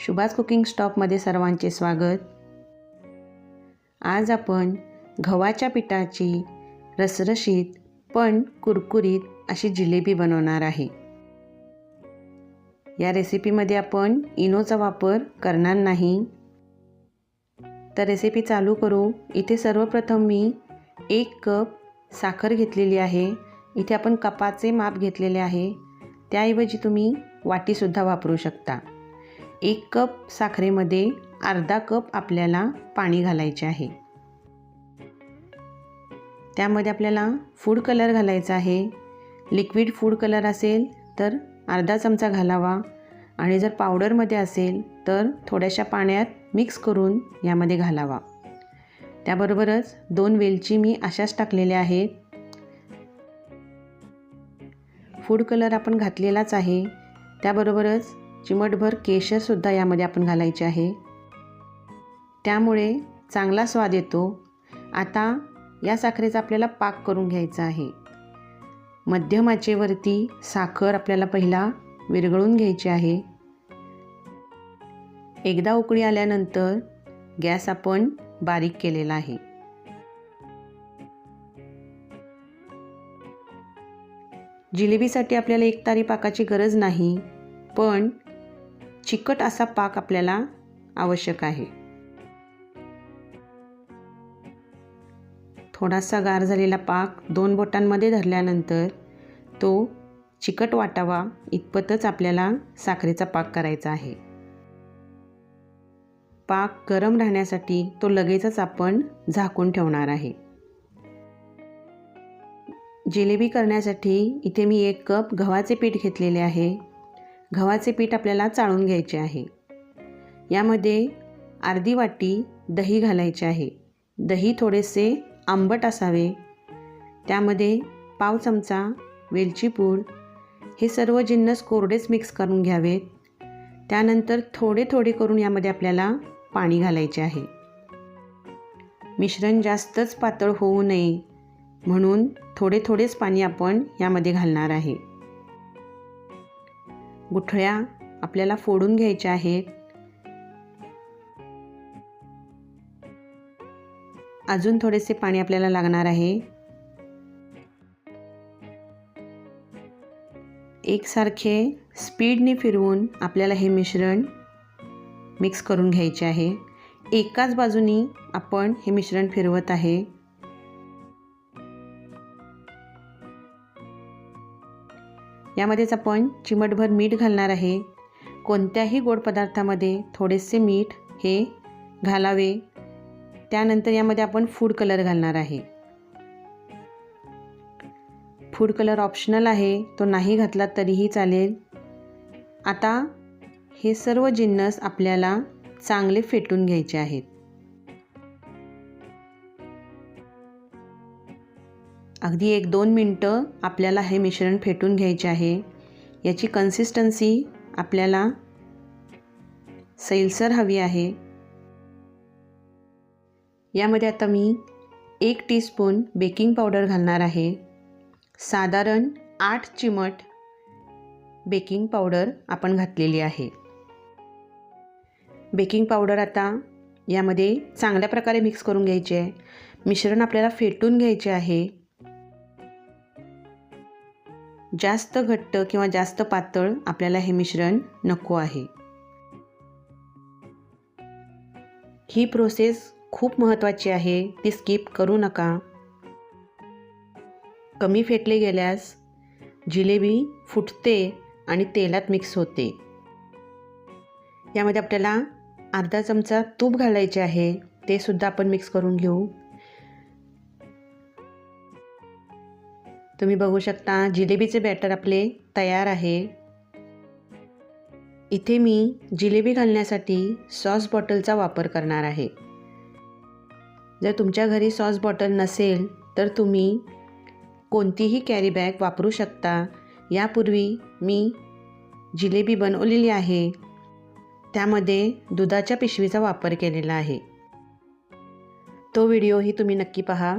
शुभास cooking स्टॉपमध्ये सर्वांचे स्वागत. आज आपण गव्हाच्या पिठाची रसरशीत पण कुरकुरीत अशी जिलेबी बनवणार आहे. या रेसिपीमध्ये आपण इनोचा वापर करणार नाही. तर रेसिपी चालू करू. इथे सर्वप्रथम मी एक कप साखर घेतलेली आहे. इथे आपण कपाचे माप घेतलेले आहे. त्याऐवजी तुम्ही वाटीसुद्धा वापरू शकता. एक कप साखरेमध्ये अर्धा कप आपल्याला पाणी घालायचे आहे. त्यामध्ये आपल्याला फूड कलर घालायचा आहे. लिक्विड फूड कलर असेल तर अर्धा चमचा घालावा. आणि जर पावडरमध्ये असेल तर थोड्याशा पाण्यात मिक्स करून यामध्ये घालावा. त्याबरोबरच दोन वेलची मी अशाच टाकलेल्या आहेत. फूड कलर आपण घातलेलाच आहे. त्याबरोबरच चिमटभर केशरसुद्धा यामध्ये आपण घालायचे आहे. त्यामुळे चांगला स्वाद येतो. आता या साखरेचा आपल्याला पाक करून घ्यायचा आहे. मध्यम आचेवरती साखर आपल्याला पहिला विरघळून घ्यायची आहे. एकदा उकळी आल्यानंतर गॅस आपण बारीक केलेला आहे. जिलेबीसाठी आपल्याला एक तारी पाकाची गरज नाही पण चिकट असा पाक आपल्याला आवश्यक आहे. थोडासा गार झालेला पाक दोन बोटांमध्ये धरल्यानंतर तो चिकट वाटावा इतपतच आपल्याला साखरेचा पाक करायचा आहे. पाक गरम राहण्यासाठी तो लगेचच आपण झाकून ठेवणार आहे. जिलेबी करण्यासाठी इथे मी एक कप गव्हाचे पीठ घेतलेले आहे. गव्हाचे पीठ आपल्याला चाळून घ्यायचे आहे. यामध्ये अर्धी वाटी दही घालायचे आहे. दही थोडेसे आंबट असावे. त्यामध्ये पाव चमचा वेलची पूड. हे सर्व जिन्नस कोरडेच मिक्स करून घ्यावेत. त्यानंतर थोडे थोडे करून यामध्ये आपल्याला पाणी घालायचे आहे. मिश्रण जास्तच पातळ होऊ नये म्हणून थोडे थोडेच पाणी आपण यामध्ये घालणार आहे. गुठळ्या आपल्याला फोडून घ्यायच्या आहेत. अजून थोडेसे पाणी आपल्याला लागणार आहे. एकसारखे स्पीडने फिरवून आपल्याला हे मिश्रण मिक्स करून घ्यायचे आहे. एकाच बाजूनी आपण हे मिश्रण फिरवत आहे. यामध्येच आपण चिमटभर मीठ घालणार आहे. कोणत्याही गोड पदार्थामध्ये थोडेसे मीठ हे घालावे. त्यानंतर यामध्ये आपण फूड कलर घालणार आहे. फूड कलर ऑप्शनल आहे. तो नाही घातला तरीही चालेल. आता हे सर्व जिन्नस आपल्याला चांगले फेटून घ्यायचे आहेत. अगदी एक दोन मिनटं आपल्याला हे मिश्रण फेटून घ्यायचे आहे. याची कन्सिस्टन्सी आपल्याला सैलसर हवी आहे. यामध्ये आता मी एक टीस्पून बेकिंग पावडर घालणार आहे. साधारण आठ चिमट बेकिंग पावडर आपण घातलेली आहे. बेकिंग पावडर आता यामध्ये चांगल्या प्रकारे मिक्स करून घ्यायची आहे. मिश्रण आपल्याला फेटून घ्यायचे आहे. जास्त घट्ट किंवा जास्त पातळ आपल्याला हे मिश्रण नको आहे. ही प्रोसेस खूप महत्त्वाची आहे ती स्किप करू नका. कमी फेटले गेल्यास जिलेबी फुटते आणि तेलात मिक्स होते. यामध्ये आपल्याला अर्धा चमचा तूप घालायचे आहे ते सुद्धा आपण मिक्स करून घेऊ. तुम्ही बघू शकता जिलेबीचे बॅटर आपले तयार आहे. इथे मी जिलेबी घालण्यासाठी सॉस बॉटलचा वापर करणार आहे. जर तुमच्या घरी सॉस बॉटल नसेल तर तुम्ही कोणतीही कॅरी बॅग वापरू शकता. यापूर्वी मी जिलेबी बनवलेली आहे. त्यामध्ये दुधाच्या पिशवीचा वापर केलेला आहे. तो व्हिडिओही तुम्ही नक्की पहा.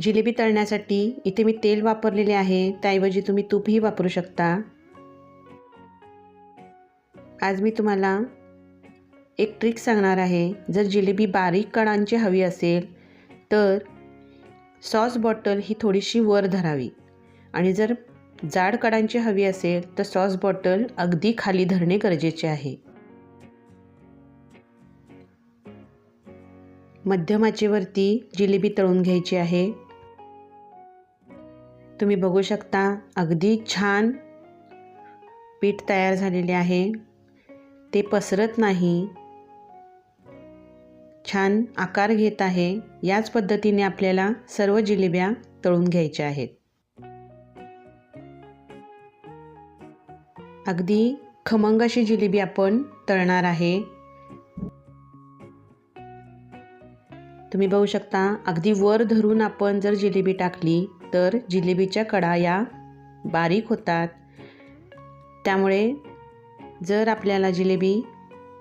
जिलेबी तळण्यासाठी इथे मी तेल वापरलेले आहे. त्याऐवजी तुम्ही तूपही वापरू शकता. आज मी तुम्हाला एक ट्रिक सांगणार आहे. जर जिलेबी बारीक कणांची हवी असेल तर सॉस बॉटल ही थोडीशी वर धरावी. आणि जर जाड कडांची हवी असेल तर सॉस बॉटल अगदी खाली धरणे गरजेचे आहे. मध्यमाचेवरती जिलेबी तळून घ्यायची आहे. तुम्ही बघू शकता अगदी छान पीठ तयार झालेले आहे. ते पसरत नाही. छान आकार घेत आहे. याच पद्धतीने आपल्याला सर्व जिलेब्या तळून घ्यायच्या आहेत. अगदी खमंग अशी जिलेबी आपण तळणार आहे. तुम्ही बघू शकता अगदी वर धरून आपण जर जिलेबी टाकली तर जिलेबीच्या कडा या बारीक होतात. त्यामुळे जर आपल्याला जिलेबी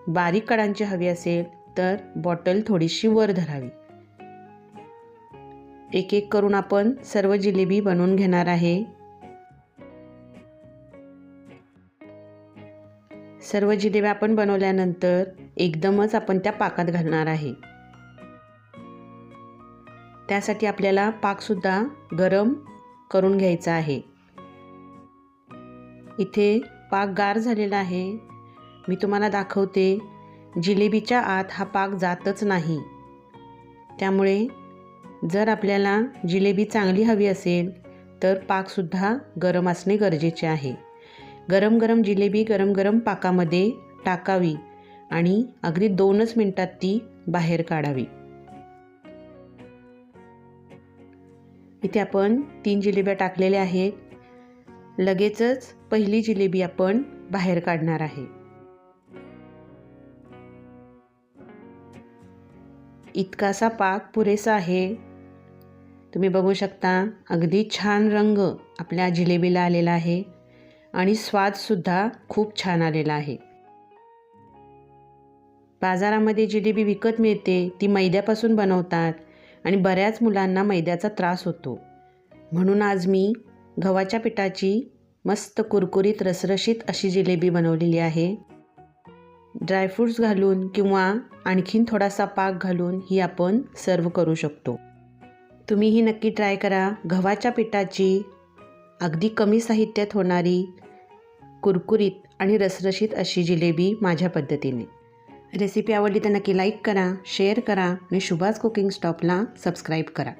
बारीक कडांची हवी असेल तर बॉटल थोडीशी वर धरावी. एक एक करून आपण सर्व जिलेबी बनवून घेणार आहे. सर्व जिलेबी आपण बनवल्यानंतर एकदमच आपण त्या पाकात घालणार आहे. त्यासाठी आपल्याला पाकसुद्धा गरम करून घ्यायचा आहे. इथे पाक गार झालेला आहे. मी तुम्हाला दाखवते जिलेबीच्या आत हा पाक जातच नाही. त्यामुळे जर आपल्याला जिलेबी चांगली हवी असेल तर पाकसुद्धा गरम असणे गरजेचे आहे. गरम गरम जिलेबी गरम गरम पाकामध्ये टाकावी आणि अगदी दोनच मिनटात ती बाहेर काढावी. इथे आपण तीन जिलेब्या टाकलेल्या आहेत. लगेचच पहिली जिलेबी आपण बाहेर काढणार आहे. इतकासा पाक पुरेसा आहे. तुम्ही बघू शकता अगदी छान रंग आपल्या जिलेबीला आलेला आहे आणि स्वादसुद्धा खूप छान आलेला आहे. बाजारामध्ये जिलेबी विकत मिळते ती मैद्यापासून बनवतात. आणि बऱ्याच मुलांना मैद्याचा त्रास होतो. म्हणून आज मी गव्हाच्या पिठाची मस्त कुरकुरीत रसरशीत अशी जिलेबी बनवलेली आहे. ड्रायफ्रूट्स घालून किंवा आणखीन थोडासा पाक घालून ही आपण सर्व करू शकतो. तुम्हीही नक्की ट्राय करा. गव्हाच्या पिठाची अगदी कमी साहित्यात होणारी कुरकुरीत आणि रसरशीत अशी जिलेबी माझ्या पद्धतीने. रेसिपी आवडली तर नक्की लाईक करा शेअर करा आणि शुभाज कुकिंग स्टॉपला सबस्क्राईब करा.